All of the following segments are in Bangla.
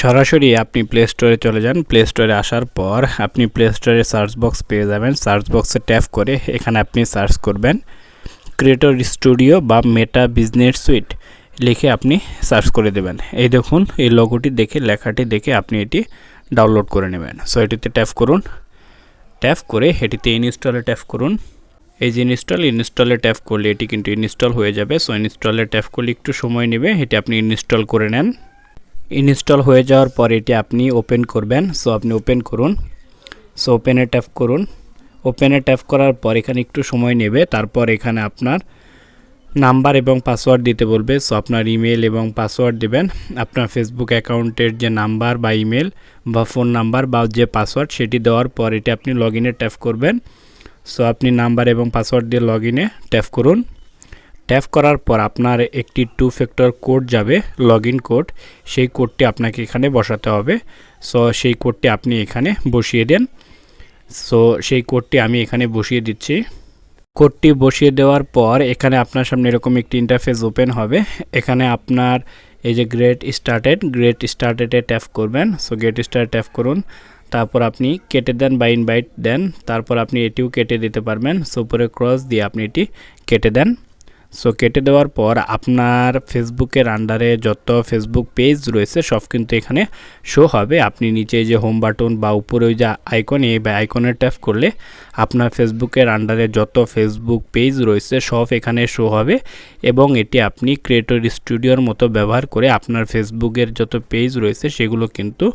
সরাসরি আপনি প্লে স্টোরে চলে যান। প্লে স্টোরে আসার পর আপনি প্লে স্টোরে সার্চ বক্স পেয়ে যাবেন। সার্চ বক্সে ট্যাপ করে এখানে আপনি সার্চ করবেন ক্রিয়েটর স্টুডিও বা মেটা বিজনেস সুইট লিখে আপনি সার্চ করে দেবেন। এই দেখুন, এই লোগোটি দেখে, লেখাটি দেখে আপনি এটি ডাউনলোড করে নেবেন। সো এটিতে ট্যাপ করুন। ট্যাপ করে এটিতে ইনস্টলে ট্যাপ করুন। এই যে ইনস্টল ইনস্টলে ট্যাপ করলে এটি কিন্তু ইনস্টল হয়ে যাবে। সো ইনস্টলে ট্যাপ করলে একটু সময় নেবে। এটি আপনি ইনস্টল করে নেন। ইনস্টল হয়ে যাওয়ার পর এটি আপনি ওপেন করবেন। সো আপনি ওপেন করুন। সো ওপেনে ট্যাপ করুন। ওপেনে ট্যাপ করার পর এখানে একটু সময় নেবে। তারপর এখানে আপনার নাম্বার এবং পাসওয়ার্ড দিতে বলবে। সো আপনার ইমেল এবং পাসওয়ার্ড দেবেন। আপনার ফেসবুক অ্যাকাউন্টের যে নাম্বার বা ইমেল বা ফোন নাম্বার বা যে পাসওয়ার্ড সেটি দেওয়ার পর এটি আপনি লগ ইনে ট্যাপ করবেন। সো আপনি নাম্বার এবং পাসওয়ার্ড দিয়ে লগ ইনে ট্যাপ করুন। ট্যাপ করার পর আপনার একটি টু ফ্যাক্টর কোড যাবে লগ কোড সেই কোডটি আপনাকে এখানে বসাতে হবে। সো সেই কোডটি আপনি এখানে বসিয়ে দেন। সো সেই কোডটি আমি এখানে বসিয়ে দিচ্ছি। কোডটি বসিয়ে দেওয়ার পর এখানে আপনার সামনে এরকম একটি ইন্টারফেস ওপেন হবে। এখানে আপনার এই যে গ্রেট স্টার্টেড গ্রেট স্টার্টেডে ট্যাপ করবেন। সো গেট স্টার্ট ট্যাপ করুন। তারপর আপনি কেটে দেন বা ইনভাইট দেন। তারপর আপনি এটিও কেটে দিতে পারবেন। সো উপরে ক্রস দিয়ে আপনি এটি কেটে দেন। সো কেটে দেওয়ার পর আপনার ফেসবুকের আন্ডারে যত ফেসবুক পেজ রয়েছে, সব কিন্তু এখানে শো হবে। আপনি নিচে যে হোম বাটন বা উপরে ওই যে আইকন এই বা আইকনে ট্যাপ করলে আপনার ফেসবুকের আন্ডারে যত ফেসবুক পেজ রয়েছে, সব এখানে শো হবে এবং এটি আপনি ক্রিয়েটর স্টুডিওর মতো ব্যবহার করে আপনার ফেসবুকের যত পেজ রয়েছে, সেগুলো কিন্তু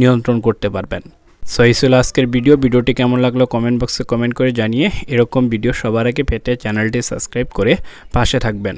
নিয়ন্ত্রণ করতে পারবেন। সো ছিল আজকের ভিডিও ভিডিওটি কেমন লাগল কমেন্ট বক্সে কমেন্ট করে জানিয়ে এরকম ভিডিও সবার আগে পেতে চ্যানেলটি সাবস্ক্রাইব করে পাশে থাকবেন।